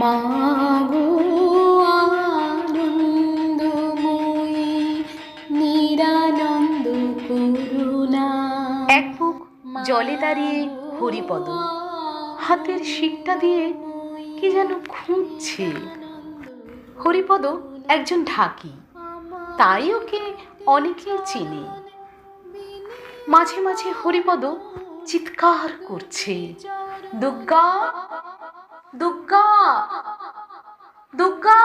মাগো আনন্দময়ী, নিরানন্দ করুণা। এক বুক জলে দাঁড়িয়ে হরিপদ, হাতের শিকটা দিয়ে কি যেন খুঁজছে। হরিপদ একজন ঢাকি, তাই ওকে অনেকেই চেনে। মাঝে মাঝে হরিপদ চিৎকার করছে, দুর্গা দুর্গা দুর্গা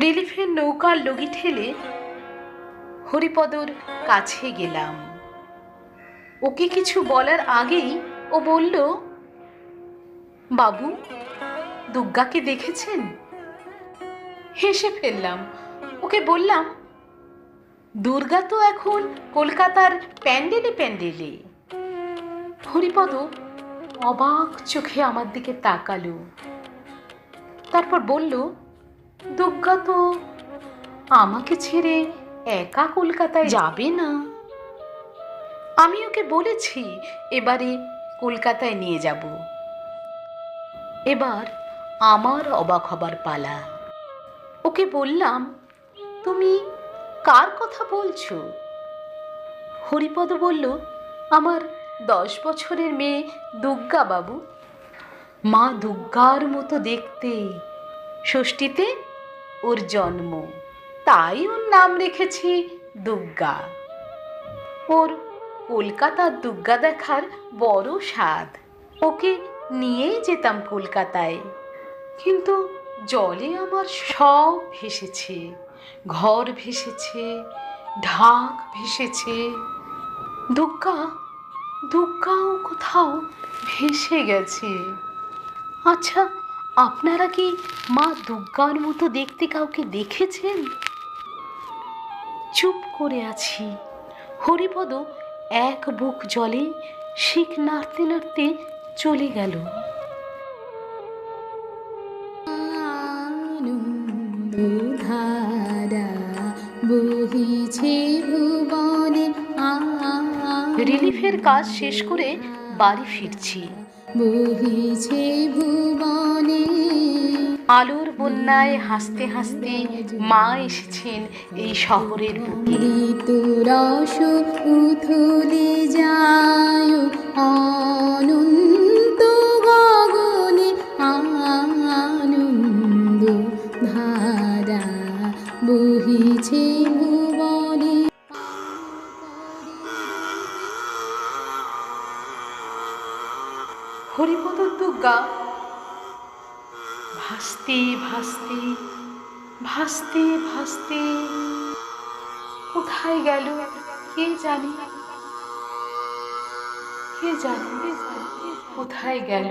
রিলিফের নৌকার লগি ঠেলে হরিপদর কাছে গেলাম। ওকে কিছু বলার আগেই ও বলল, বাবু, দুর্গাকে দেখেছেন? হেসে ফেললাম। ওকে বললাম, দুর্গা তো এখন কলকাতার প্যান্ডেলে প্যান্ডেলে। হরিপদ অবাক চোখে আমার দিকে তাকালো। তারপর বলল, দুর্গা তো আমাকে ছেড়ে একা কলকাতায় যাবে না। আমি ওকে বলেছি, এবারে কলকাতায় নিয়ে যাব। এবার আমার অবাক হবার পালা। ওকে বললাম, তুমি কার কথা বলছো? হরিপদ বলল, আমার দশ বছরের মেয়ে দুর্গা বাবু মা দুর্গার মতো দেখতে। ষষ্ঠীতে ওর জন্ম। তাই ওর নাম রেখেছি দুর্গা। ওর কলকাতার দুর্গা দেখার বড় স্বাদ। ওকে নিয়েই যেতাম কলকাতায়। কিন্তু জলে আমার সব ভেসেছে। ঘর ভেসেছে, ঢাক ভেসেছে। দুর্গা দুর্গাও কোথাও ভেসে গেছে। আচ্ছা আপনারা কি মা দুর্গার মতো দেখতে কাউকে দেখেছেন? চুপ করে আছি। হরিপদ এক বুক জলে শিখ নাড়তে নাড়তে চলে গেল। ধারা বহিছে ভুবনে। রিলিফের কাজ শেষ করে বাড়ি ফিরছি। আলোর বন্যায় হাসতে হাসতে মা এসেছেন এই শহরের বুকে। যায় গগনে আনন্দ ধারা বহিছে হরিপদ দুর্গা ভাসতে ভাসতে ভাসতে ভাসতে কোথায় গেল? কে জানি? কে জানি? কোথায় গেল?